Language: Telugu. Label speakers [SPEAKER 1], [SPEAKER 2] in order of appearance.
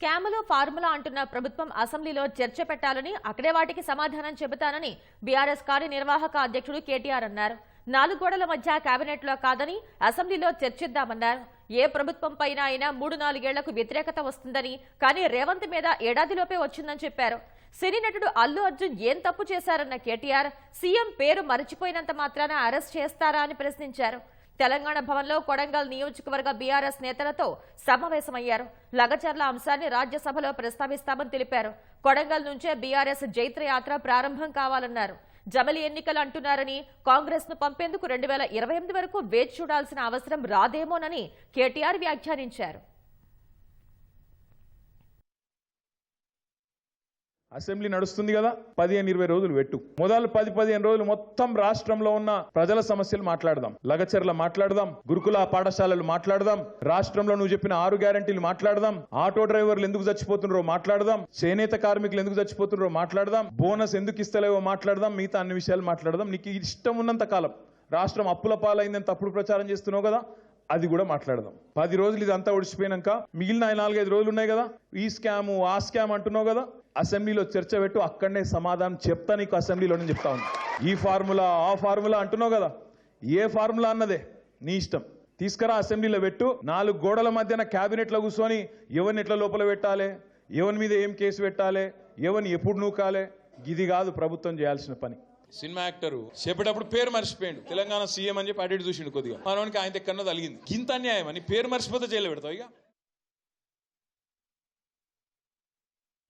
[SPEAKER 1] స్కాములు ఫార్ములా అంటున్న ప్రభుత్వం అసెంబ్లీలో చర్చ పెట్టాలని అక్కడే వాటికి సమాధానం చెబుతానని బీఆర్ఎస్ కార్యనిర్వాహక అధ్యక్షుడు కేటీఆర్ అన్నారు. నాలుగు గోడల మధ్య కేబినెట్లో కాదని అసెంబ్లీలో చర్చిద్దామన్నారు. ఏ ప్రభుత్వం పైన అయినా మూడు నాలుగేళ్ళకు వ్యతిరేకత వస్తుందని కానీ రేవంత్ మీద ఏడాదిలోపే వచ్చిందని చెప్పారు. సినీ నటుడు అల్లు అర్జున్ ఏం తప్పు చేశారన్న కేటీఆర్ సీఎం పేరు మరచిపోయినంత మాత్రాన అరెస్ట్ చేస్తారా అని ప్రశ్నించారు. తెలంగాణ భవన్లో కొడంగల్ నియోజకవర్గ బీఆర్ఎస్ నేతలతో సమావేశమయ్యారు. లగచర్ల అంశాన్ని రాజ్యసభలో ప్రస్తావిస్తామని తెలిపారు. కొడంగల్ నుంచే బీఆర్ఎస్ జైత్రయాత్ర ప్రారంభం కావాలన్నారు. జమలి ఎన్నికలు అంటున్నారని కాంగ్రెస్ను పంపేందుకు రెండు వేల ఇరవై ఎనిమిది వరకు వేచి చూడాల్సిన అవసరం రాదేమోనని కేటీఆర్ వ్యాఖ్యానించారు.
[SPEAKER 2] అసెంబ్లీ నడుస్తుంది కదా పదిహేను ఇరవై రోజులు పెట్టు. మొదలు పది పదిహేను రోజులు మొత్తం రాష్ట్రంలో ఉన్న ప్రజల సమస్యలు మాట్లాడదాం లగచర్ల మాట్లాడదాం గురుకుల పాఠశాలలు మాట్లాడదాం రాష్ట్రంలో నువ్వు చెప్పిన ఆరు గ్యారంటీలు మాట్లాడదాం ఆటో డ్రైవర్లు ఎందుకు చచ్చిపోతున్నారో మాట్లాడదాం చేనేత కార్మికులు ఎందుకు చచ్చిపోతున్నారో మాట్లాడదాం బోనస్ ఎందుకు ఇస్తలేవో మాట్లాడదాం మిగతా అన్ని విషయాలు మాట్లాడదాం. నీకు ఇష్టం ఉన్నంత కాలం రాష్ట్రం అప్పుల పాలైందని తప్పుడు ప్రచారం చేస్తున్నావు కదా అది కూడా మాట్లాడదాం. పది రోజులు ఇదంతా ఒడిచిపోయినాక మిగిలిన నాలుగైదు రోజులు ఉన్నాయి కదా ఈ స్కాము ఆ స్కామ్ అంటున్నావు కదా అసెంబ్లీలో చర్చ పెట్టు అక్కడనే సమాధానం చెప్తా నీకు అసెంబ్లీలోనే చెప్తా ఉన్నా. ఈ ఫార్ములా ఆ ఫార్ములా అంటున్నావు కదా ఏ ఫార్ములా అన్నదే నీ ఇష్టం. తీసుకురా అసెంబ్లీలో పెట్టు నాలుగు గోడల మధ్యన క్యాబినెట్లో కూర్చొని ఎవరిని ఎట్లా లోపల పెట్టాలి ఎవరి మీద ఏం కేసు పెట్టాలి ఎవరిని ఎప్పుడు నూకాలి ఇది కాదు ప్రభుత్వం చేయాల్సిన పని.
[SPEAKER 3] సినిమా యాక్టర్ చెప్పేటప్పుడు పేరు మర్చిపోయాడు. తెలంగాణ సీఎం అని చెప్పి అడిగి చూసిండు కొద్దిగా. మనోనికి ఆయన దగ్గర తలిగింది ఇంత అన్యాయం అని పేరు మర్చిపోతే జైలు పెడతావు ఇక.